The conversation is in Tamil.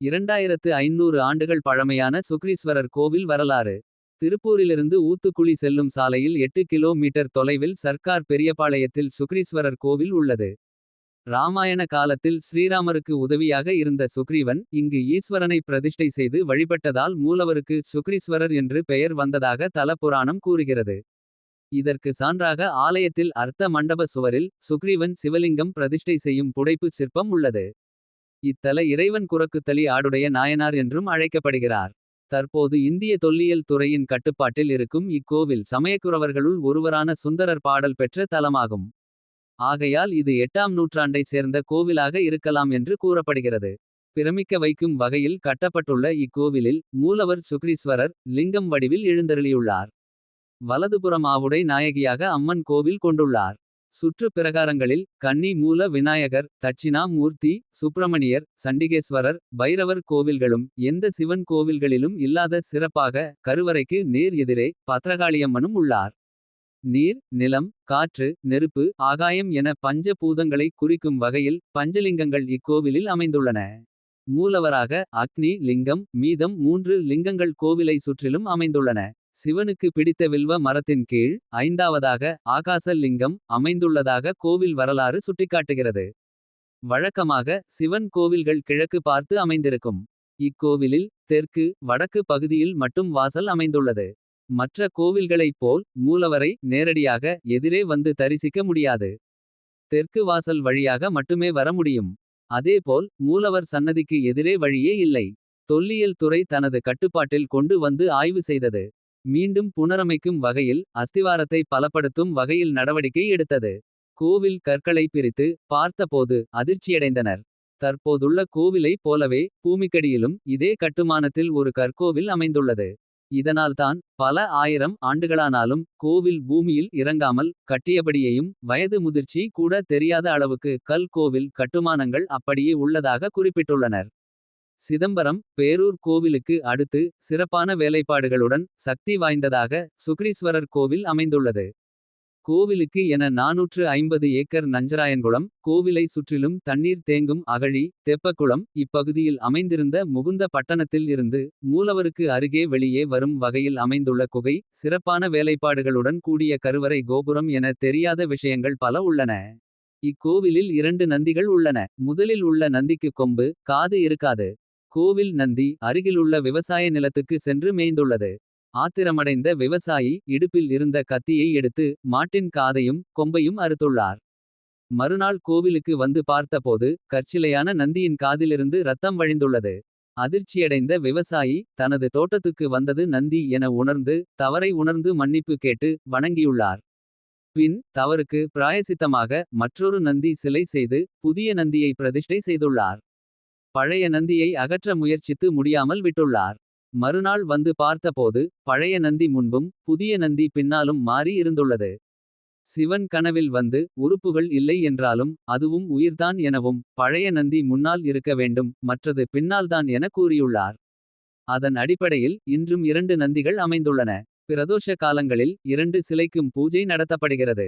இரண்டாயிரத்து ஐநூறு ஆண்டுகள் பழமையான சுக்ரீஸ்வரர் கோவில் வரலாறு. திருப்பூரிலிருந்து ஊத்துக்குழி செல்லும் சாலையில் எட்டு கிலோமீட்டர் தொலைவில் சர்க்கார் பெரியபாளையத்தில் சுக்ரீஸ்வரர் கோவில் உள்ளது. ராமாயண காலத்தில் ஸ்ரீராமருக்கு உதவியாக இருந்த சுக்ரீவன். இங்கு ஈஸ்வரனை பிரதிஷ்டை செய்து வழிபட்டதால் மூலவருக்கு சுக்ரீஸ்வரர் என்று பெயர் வந்ததாக தல புராணம் கூறுகிறது. இதற்கு சான்றாக ஆலயத்தில் அர்த்த மண்டப சுவரில். சுக்ரீவன் சிவலிங்கம் பிரதிஷ்டை செய்யும் புடைப்புச் சிற்பம் உள்ளது. இத்தல இறைவன் குரக்குத்தளி ஆடுடைய நாயனார் என்றும் அழைக்கப்படுகிறார். தற்போது இந்திய தொல்லியல் துறையின் கட்டுப்பாட்டில் இருக்கும் இக்கோவில். சமயக்குரவர்களுள் ஒருவரான சுந்தரர் பாடல் பெற்ற தலமாகும். ஆகையால் இது எட்டாம் நூற்றாண்டைச் சேர்ந்த கோவிலாக இருக்கலாம் என்று கூறப்படுகிறது. பிரமிக்க வைக்கும் வகையில் கட்டப்பட்டுள்ள இக்கோவிலில். மூலவர் சுக்ரீஸ்வரர் லிங்கம் வடிவில் எழுந்தருளியுள்ளார். வலதுபுறம் ஆவுடை நாயகியாக அம்மன் கோவில் கொண்டுள்ளார். சுற்று பிரகாரங்களில் கன்னி மூல விநாயகர் தட்சிணா மூர்த்தி. சுப்பிரமணியர் சண்டிகேஸ்வரர் பைரவர் கோவில்களும். எந்த சிவன் கோவில்களிலும் இல்லாத சிறப்பாக. கருவறைக்கு நேர் எதிரே பத்ரகாளியம்மனும் உள்ளார். நீர் நிலம் காற்று நெருப்பு ஆகாயம் என பஞ்ச பூதங்களை குறிக்கும் வகையில். பஞ்சலிங்கங்கள் இக்கோவிலில் அமைந்துள்ளன. மூலவராக அக்னி லிங்கம் மீதம் மூன்று லிங்கங்கள் கோவிலை சுற்றிலும் அமைந்துள்ளன. சிவனுக்கு பிடித்த வில்வ மரத்தின் கீழ். ஐந்தாவதாக ஆகாச லிங்கம் அமைந்துள்ளதாக கோவில் வரலாறு சுட்டிக்காட்டுகிறது. வழக்கமாக சிவன் கோவில்கள் கிழக்கு பார்த்து அமைந்திருக்கும். இக்கோவிலில் தெற்கு வடக்கு பகுதியில் மட்டும் வாசல் அமைந்துள்ளது. மற்ற கோவில்களைப் போல் மூலவரை நேரடியாக எதிரே வந்து தரிசிக்க முடியாது. தெற்கு வாசல் வழியாக மட்டுமே வர முடியும். அதேபோல் மூலவர் சன்னதிக்கு எதிரே வழியே இல்லை. தொல்லியல் துறை தனது கட்டுப்பாட்டில் கொண்டு வந்து ஆய்வு செய்தது. மீண்டும் புனரமைக்கும் வகையில் அஸ்திவாரத்தை பலப்படுத்தும் வகையில் நடவடிக்கை எடுத்தது. கோவில் கற்களை பிரித்து பார்த்தபோது அதிர்ச்சியடைந்தனர். தற்போதுள்ள கோவிலை போலவே பூமிக்கடியிலும் இதே கட்டுமானத்தில் ஒரு கற்கோவில் அமைந்துள்ளது. இதனால்தான் பல ஆயிரம் ஆண்டுகளானாலும் கோவில் பூமியில் இறங்காமல் கட்டியபடியையும் வயது முதிர்ச்சி கூட தெரியாத அளவுக்கு கல் கோவில் கட்டுமானங்கள் அப்படியே உள்ளதாக குறிப்பிட்டுள்ளனர். சிதம்பரம் பேரூர் கோவிலுக்கு அடுத்து சிறப்பான வேலைப்பாடுகளுடன். சக்தி வாய்ந்ததாக சுக்ரீஸ்வரர் கோவில் அமைந்துள்ளது. கோவிலுக்கு என 450 ஏக்கர் நஞ்சராயன்குளம். கோவிலை சுற்றிலும் தண்ணீர் தேங்கும் அகழி தெப்பக்குளம். இப்பகுதியில் அமைந்திருந்த முகுந்த பட்டணத்தில் இருந்து. மூலவருக்கு அருகே வெளியே வரும் வகையில் அமைந்துள்ள குகை. சிறப்பான வேலைப்பாடுகளுடன் கூடிய கருவறை கோபுரம் என தெரியாத விஷயங்கள் பல உள்ளன. இக்கோவிலில் இரண்டு நந்திகள் உள்ளன முதலில் உள்ள நந்திக்கு கொம்பு. காது இருக்காது கோவில் நந்தி அருகிலுள்ள விவசாய நிலத்துக்கு சென்று மேய்ந்துள்ளது. ஆத்திரமடைந்த விவசாயி இடுப்பில் இருந்த கத்தியை எடுத்து. மாட்டின் காதையும் கொம்பையும் அறுத்துள்ளார். மறுநாள் கோவிலுக்கு வந்து பார்த்தபோது. கற்சிலையான நந்தியின் காதிலிருந்து ரத்தம் வழிந்துள்ளது. அதிர்ச்சியடைந்த விவசாயி தனது தோட்டத்துக்கு வந்தது நந்தி என உணர்ந்து. தவறை உணர்ந்து மன்னிப்பு கேட்டு வணங்கியுள்ளார். பின் தவறுக்கு பிராயசித்தமாக மற்றொரு நந்தி சிலை செய்து. புதிய நந்தியை பிரதிஷ்டை செய்துள்ளார். பழைய நந்தியை அகற்ற முயற்சித்து முடியாமல் விட்டுள்ளார். மறுநாள் வந்து பார்த்தபோது பழைய நந்தி முன்பும். புதிய நந்தி பின்னாலும் மாறி இருந்துள்ளது. சிவன் கனவில் வந்து உறுப்புகள் இல்லை என்றாலும். அதுவும் உயிர்தான் எனவும் பழைய நந்தி முன்னால் இருக்க வேண்டும். மற்றது பின்னால்தான் என கூறியுள்ளார். அதன் அடிப்படையில் இன்றும் இரண்டு நந்திகள் அமைந்துள்ளன. பிரதோஷ காலங்களில் இரண்டு சிலைக்கும் பூஜை நடத்தப்படுகிறது.